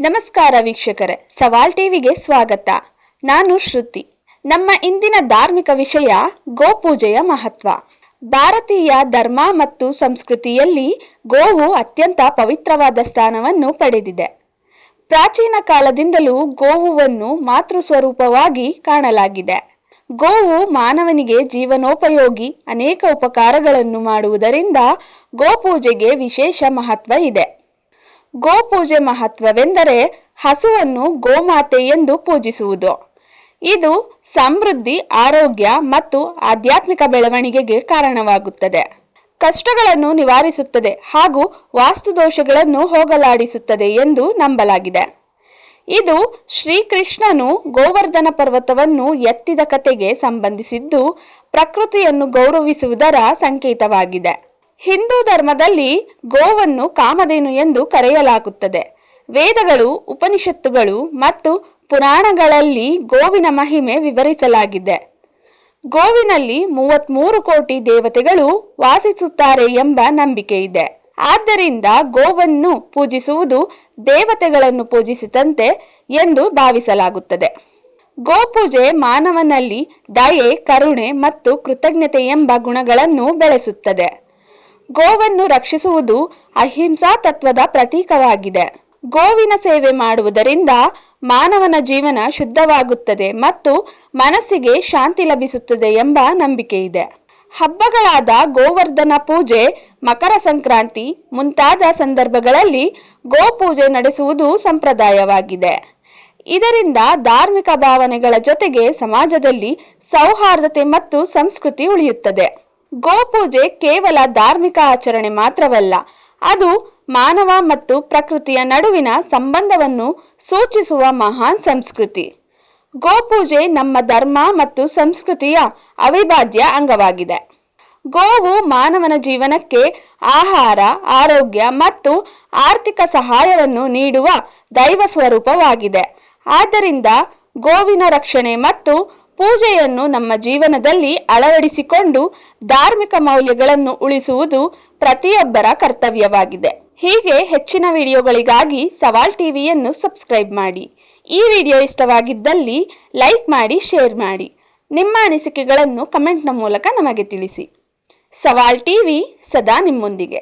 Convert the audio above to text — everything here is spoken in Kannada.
ನಮಸ್ಕಾರ ವೀಕ್ಷಕರೇ, ಸವಾಲ್ ಟಿವಿಗೆ ಸ್ವಾಗತ. ನಾನು ಶ್ರುತಿ. ನಮ್ಮ ಇಂದಿನ ಧಾರ್ಮಿಕ ವಿಷಯ ಗೋಪೂಜೆಯ ಮಹತ್ವ. ಭಾರತೀಯ ಧರ್ಮ ಮತ್ತು ಸಂಸ್ಕೃತಿಯಲ್ಲಿ ಗೋವು ಅತ್ಯಂತ ಪವಿತ್ರವಾದ ಸ್ಥಾನವನ್ನು ಪಡೆದಿದೆ. ಪ್ರಾಚೀನ ಕಾಲದಿಂದಲೂ ಗೋವುವನ್ನು ಮಾತೃ ಸ್ವರೂಪವಾಗಿ ಕಾಣಲಾಗಿದೆ. ಗೋವು ಮಾನವನಿಗೆ ಜೀವನೋಪಯೋಗಿ ಅನೇಕ ಉಪಕಾರಗಳನ್ನು ಮಾಡುವುದರಿಂದ ಗೋಪೂಜೆಗೆ ವಿಶೇಷ ಮಹತ್ವ ಇದೆ. ಗೋಪೂಜೆ ಮಹತ್ವವೆಂದರೆ ಹಸುವನ್ನು ಗೋಮಾತೆ ಎಂದು ಪೂಜಿಸುವುದು. ಇದು ಸಮೃದ್ಧಿ, ಆರೋಗ್ಯ ಮತ್ತು ಆಧ್ಯಾತ್ಮಿಕ ಬೆಳವಣಿಗೆಗೆ ಕಾರಣವಾಗುತ್ತದೆ. ಕಷ್ಟಗಳನ್ನು ನಿವಾರಿಸುತ್ತದೆ ಹಾಗೂ ವಾಸ್ತುದೋಷಗಳನ್ನು ಹೋಗಲಾಡಿಸುತ್ತದೆ ಎಂದು ನಂಬಲಾಗಿದೆ. ಇದು ಶ್ರೀಕೃಷ್ಣನು ಗೋವರ್ಧನ ಪರ್ವತವನ್ನು ಎತ್ತಿದ ಕಥೆಗೆ ಸಂಬಂಧಿಸಿದ್ದು ಪ್ರಕೃತಿಯನ್ನು ಗೌರವಿಸುವುದರ ಸಂಕೇತವಾಗಿದೆ. ಹಿಂದೂ ಧರ್ಮದಲ್ಲಿ ಗೋವನ್ನು ಕಾಮಧೇನು ಎಂದು ಕರೆಯಲಾಗುತ್ತದೆ. ವೇದಗಳು, ಉಪನಿಷತ್ತುಗಳು ಮತ್ತು ಪುರಾಣಗಳಲ್ಲಿ ಗೋವಿನ ಮಹಿಮೆ ವಿವರಿಸಲಾಗಿದೆ. ಗೋವಿನಲ್ಲಿ ಮೂವತ್ಮೂರು ಕೋಟಿ ದೇವತೆಗಳು ವಾಸಿಸುತ್ತಾರೆ ಎಂಬ ನಂಬಿಕೆ ಇದೆ. ಆದ್ದರಿಂದ ಗೋವನ್ನು ಪೂಜಿಸುವುದು ದೇವತೆಗಳನ್ನು ಪೂಜಿಸಿದಂತೆ ಎಂದು ಭಾವಿಸಲಾಗುತ್ತದೆ. ಗೋಪೂಜೆ ಮಾನವನಲ್ಲಿ ದಯೆ, ಕರುಣೆ ಮತ್ತು ಕೃತಜ್ಞತೆ ಎಂಬ ಗುಣಗಳನ್ನು ಬೆಳೆಸುತ್ತದೆ. ಗೋವನ್ನು ರಕ್ಷಿಸುವುದು ಅಹಿಂಸಾ ತತ್ವದ ಪ್ರತೀಕವಾಗಿದೆ. ಗೋವಿನ ಸೇವೆ ಮಾಡುವುದರಿಂದ ಮಾನವನ ಜೀವನ ಶುದ್ಧವಾಗುತ್ತದೆ ಮತ್ತು ಮನಸ್ಸಿಗೆ ಶಾಂತಿ ಲಭಿಸುತ್ತದೆ ಎಂಬ ನಂಬಿಕೆ ಇದೆ ಹಬ್ಬಗಳಾದ ಗೋವರ್ಧನ ಪೂಜೆ, ಮಕರ ಸಂಕ್ರಾಂತಿ ಮುಂತಾದ ಸಂದರ್ಭಗಳಲ್ಲಿ ಗೋಪೂಜೆ ನಡೆಸುವುದು ಸಂಪ್ರದಾಯವಾಗಿದೆ. ಇದರಿಂದ ಧಾರ್ಮಿಕ ಭಾವನೆಗಳ ಜೊತೆಗೆ ಸಮಾಜದಲ್ಲಿ ಸೌಹಾರ್ದತೆ ಮತ್ತು ಸಂಸ್ಕೃತಿ ಉಳಿಯುತ್ತದೆ. ಗೋಪೂಜೆ ಕೇವಲ ಧಾರ್ಮಿಕ ಆಚರಣೆ ಮಾತ್ರವಲ್ಲ, ಅದು ಮಾನವ ಮತ್ತು ಪ್ರಕೃತಿಯ ನಡುವಿನ ಸಂಬಂಧವನ್ನು ಸೂಚಿಸುವ ಮಹಾನ್ ಸಂಸ್ಕೃತಿ. ಗೋಪೂಜೆ ನಮ್ಮ ಧರ್ಮ ಮತ್ತು ಸಂಸ್ಕೃತಿಯ ಅವಿಭಾಜ್ಯ ಅಂಗವಾಗಿದೆ. ಗೋವು ಮಾನವನ ಜೀವನಕ್ಕೆ ಆಹಾರ, ಆರೋಗ್ಯ ಮತ್ತು ಆರ್ಥಿಕ ಸಹಾಯವನ್ನು ನೀಡುವ ದೈವ ಸ್ವರೂಪವಾಗಿದೆ. ಆದ್ದರಿಂದ ಗೋವಿನ ರಕ್ಷಣೆ ಮತ್ತು ಪೂಜೆಯನ್ನು ನಮ್ಮ ಜೀವನದಲ್ಲಿ ಅಳವಡಿಸಿಕೊಂಡು ಧಾರ್ಮಿಕ ಮೌಲ್ಯಗಳನ್ನು ಉಳಿಸುವುದು ಪ್ರತಿಯೊಬ್ಬರ ಕರ್ತವ್ಯವಾಗಿದೆ. ಹೀಗೆ ಹೆಚ್ಚಿನ ವಿಡಿಯೋಗಳಿಗಾಗಿ ಸವಾಲ್ ಟಿವಿಯನ್ನು ಸಬ್ಸ್ಕ್ರೈಬ್ ಮಾಡಿ. ಈ ವಿಡಿಯೋ ಇಷ್ಟವಾಗಿದ್ದಲ್ಲಿ ಲೈಕ್ ಮಾಡಿ, ಶೇರ್ ಮಾಡಿ. ನಿಮ್ಮ ಅನಿಸಿಕೆಗಳನ್ನು ಕಮೆಂಟ್ನ ಮೂಲಕ ನಮಗೆ ತಿಳಿಸಿ. ಸವಾಲ್ ಟಿವಿ ಸದಾ ನಿಮ್ಮೊಂದಿಗೆ.